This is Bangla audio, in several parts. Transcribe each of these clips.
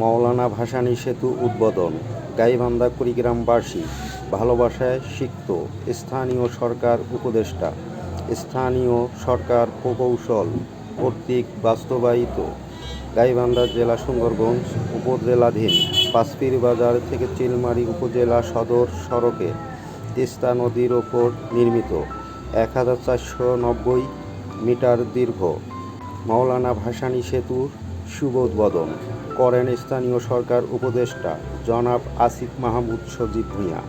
মৌলানা ভাসানী সেতু উদ্বোধন, গাইবান্ধা কুড়িগ্রামবাসী, ভালোবাসায় সিক্ত, স্থানীয় সরকার উপদেষ্টা, স্থানীয় সরকার প্রকৌশল কর্তৃক বাস্তবায়িত, গাইবান্ধা জেলা সুন্দরগঞ্জ উপজেলাধীন, পাঁচপির বাজার থেকে চিলমারি উপজেলা সদর সড়কে তিস্তা নদীর ওপর নির্মিত এক হাজার চারশো নব্বই মিটার দীর্ঘ মাওলানা ভাসানী সেতুর শুভ উদ্বোধন। করেন স্থানীয় সরকার উপদেষ্টা জনাব আসিফ মাহমুদ সজীব ভূঁইয়া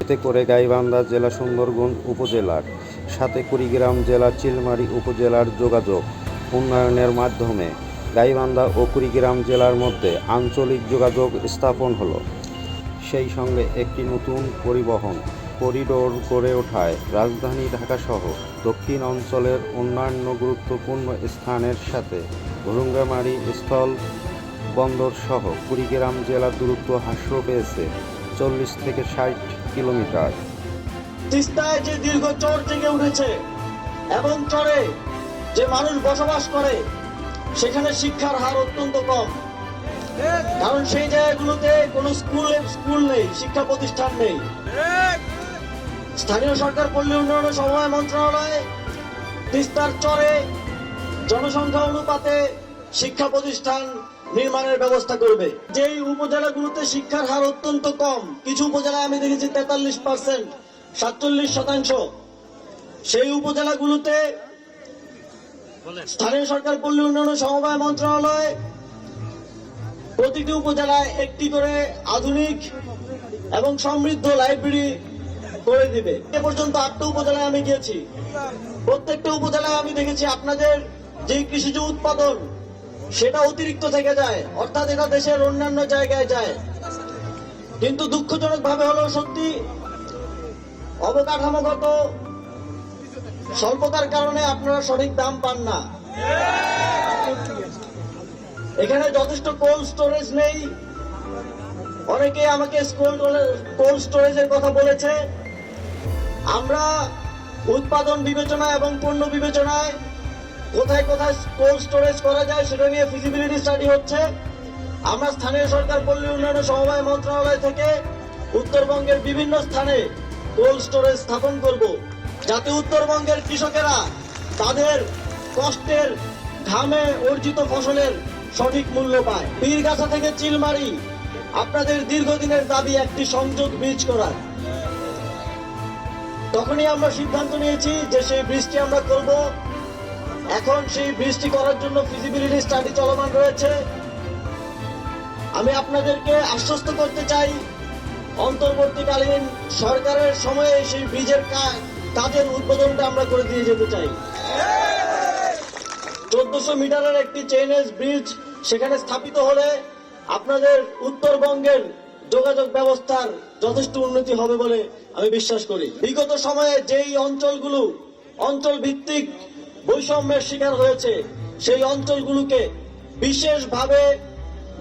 এতে করে গাইবান্ধা জেলা সুন্দরগঞ্জ উপজেলার সাথে কুড়িগ্রাম জেলা চিলমারি উপজেলার যোগাযোগ উন্নয়নের মাধ্যমে গাইবান্ধা ও কুড়িগ্রাম জেলার মধ্যে আঞ্চলিক যোগাযোগ স্থাপন হলো। সেই সঙ্গে একটি নতুন পরিবহন করিডোর গড়ে ওঠায় রাজধানী ঢাকাসহ দক্ষিণ অঞ্চলের অন্যান্য গুরুত্বপূর্ণ স্থানের সাথে ভুরুঙ্গামারি স্থল বন্দর সহ কুড়িগ্রাম জেলার দূরত্ব হ্রাস পেয়েছে চল্লিশ থেকে ষাট কিলোমিটার। তিস্তায় যে দীর্ঘ চর জেগে উঠেছে এবং চরে যে মানুষ বসবাস করে, সেখানে শিক্ষার হার অত্যন্ত কম। কারণ সেই জায়গাগুলোতে কোনো স্কুল স্কুল নেই, শিক্ষা প্রতিষ্ঠান নেই। স্থানীয় সরকার পল্লী উন্নয়ন সমবায় মন্ত্রণালয় তিস্তার চরে জনসংখ্যা অনুপাতে শিক্ষা প্রতিষ্ঠান নির্মাণের ব্যবস্থা করবে। যেই উপজেলাগুলোতে শিক্ষার হার অত্যন্ত কম, কিছু উপজেলায় আমি দেখেছি তেতাল্লিশ পার্সেন্ট, সাতচল্লিশ শতাংশ। সেই উপজেলাগুলোতে স্থানীয় সরকার পল্লী উন্নয়ন সমবায় মন্ত্রণালয় প্রতিটি উপজেলায় একটি করে আধুনিক এবং সমৃদ্ধ লাইব্রেরি করে দিবে। এ পর্যন্ত আটটা উপজেলায় আমি গিয়েছি। প্রত্যেকটা উপজেলায় আমি দেখেছি আপনাদের যে কৃষিজ উৎপাদন সেটা অতিরিক্ত থেকে যায়, অর্থাৎ এটা দেশের অন্যান্য জায়গায় যায়। কিন্তু দুঃখজনক ভাবে হলেও সত্যি অবকাঠামোগত স্বল্পতার কারণে আপনারা সঠিক দাম পান না। এখানে যথেষ্ট কোল্ড স্টোরেজ নেই। অনেকে আমাকে কোল্ড স্টোরেজের কথা বলেছে। আমরা উৎপাদন বিবেচনা এবং পণ্য বিবেচনায় কোথায় কোথায় কোল্ড স্টোরেজ করা যায় সেটা নিয়ে ফিজিবিলিটি স্টাডি হচ্ছে। আমরা স্থানীয় সরকার পল্লী উন্নয়ন সমবায় মন্ত্রণালয় থেকে উত্তরবঙ্গের বিভিন্ন স্থানে কোল্ড স্টোরেজ স্থাপন করব, যাতে উত্তরবঙ্গের কৃষকেরা তাদের কষ্টের ঘামে অর্জিত ফসলের সঠিক মূল্য পায়। পীরগাছা থেকে চিলমারি, আপনাদের দীর্ঘদিনের দাবি একটি সংযোগ ব্রিজ করার। তখনই আমরা সিদ্ধান্ত নিয়েছি যে সেই ব্রিজটি আমরা করব। এখন সেই ব্রিজটি করার জন্য ফিজিবিলিটি স্টাডি চলমান রয়েছে। আমি আপনাদেরকে আশ্বস্ত করতে চাই, অন্তর্বর্তীকালীন সরকারের সময়ে সেই ব্রিজের কাজের উদ্বোধনটা আমরা করে দিয়ে যেতে চাই। চোদ্দশো মিটারের একটি চেইনেজ ব্রিজ সেখানে স্থাপিত হলে আপনাদের উত্তরবঙ্গের যোগাযোগ ব্যবস্থার যথেষ্ট উন্নতি হবে বলে আমি বিশ্বাস করি। বিগত সময়ে যেই অঞ্চলগুলো অঞ্চল ভিত্তিক বৈষম্যের শিকার হয়েছে। সেই অঞ্চলগুলোকে বিশেষভাবে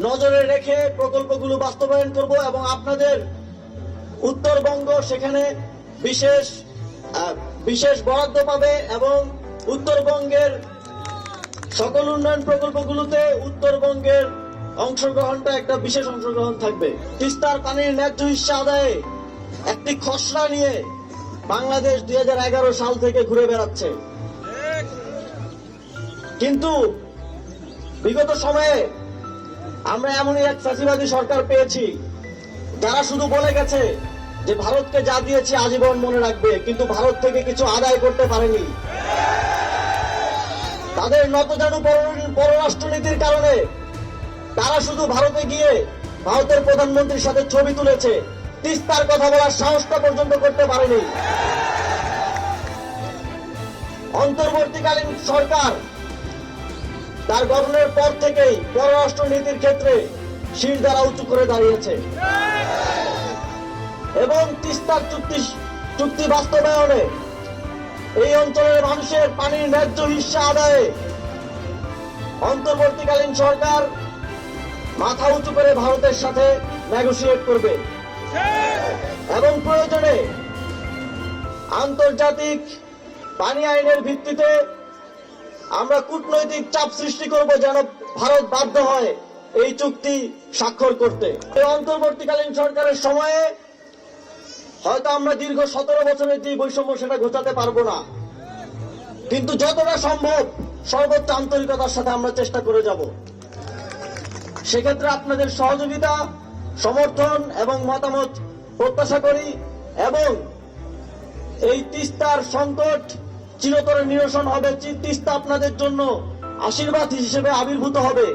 নজরে রেখে প্রকল্পগুলো বাস্তবায়ন করব এবং আপনাদের উত্তরবঙ্গ সেখানে বিশেষ বিশেষ বরাদ্দ পাবে এবং উত্তরবঙ্গের সকল উন্নয়ন প্রকল্পগুলোতে উত্তরবঙ্গের অংশগ্রহণটা একটা বিশেষ অংশগ্রহণ থাকবে। তিস্তার পানির ন্যায্য হিস্সা আদায়ে একটি খসড়া নিয়ে বাংলাদেশ দুই হাজার এগারো সাল থেকে ঘুরে বেড়াচ্ছে। কিন্তু বিগত সময়ে আমরা এমনই এক ফ্যাসিবাদী সরকার পেয়েছি, যারা শুধু বলে গেছে যে ভারতকে যা দিয়েছি আজীবন মনে রাখবে, কিন্তু ভারত থেকে কিছু আদায় করতে পারেনি। তাদের নতজানু পর- পররাষ্ট্রনীতির কারণে তারা শুধু ভারতে গিয়ে ভারতের প্রধানমন্ত্রীর সাথে ছবি তুলেছে, তিস্তার কথা বলার সাহসটা পর্যন্ত করতে পারেনি। অন্তর্বর্তীকালীন সরকার তার গঠনের পর থেকেই পররাষ্ট্র নীতির ক্ষেত্রে শির দ্বারা উঁচু করে দাঁড়িয়েছে। এবং তিস্তার চুক্তি চুক্তি বাস্তবায়নে এই অঞ্চলের মানুষের পানির ন্যায্য হিস্সা আদায়ে অন্তর্বর্তীকালীন সরকার মাথা উঁচু করে ভারতের সাথে নেগোসিয়েট করবে। এবং প্রয়োজনে আন্তর্জাতিক পানি আইনের ভিত্তিতে আমরা কূটনৈতিক চাপ সৃষ্টি করব যেন ভারত বাধ্য হয় এই চুক্তি স্বাক্ষর করতে। অন্তর্বর্তীকালীন সরকারের সময়ে হয়তো আমরা দীর্ঘ সতেরো বছরের যে বৈষম্য সেটা ঘটাতে পারব না। কিন্তু যতটা সম্ভব সর্বোচ্চ আন্তরিকতার সাথে আমরা চেষ্টা করে যাব। সেক্ষেত্রে আপনাদের সহযোগিতা, সমর্থন এবং মতামত প্রত্যাশা করি এবং এই তিস্তার সংকট চিরতরে নিরসন হবে তিস্তা আপনাদের জন্য। আশীর্বাদ হিসেবে আবির্ভূত হবে।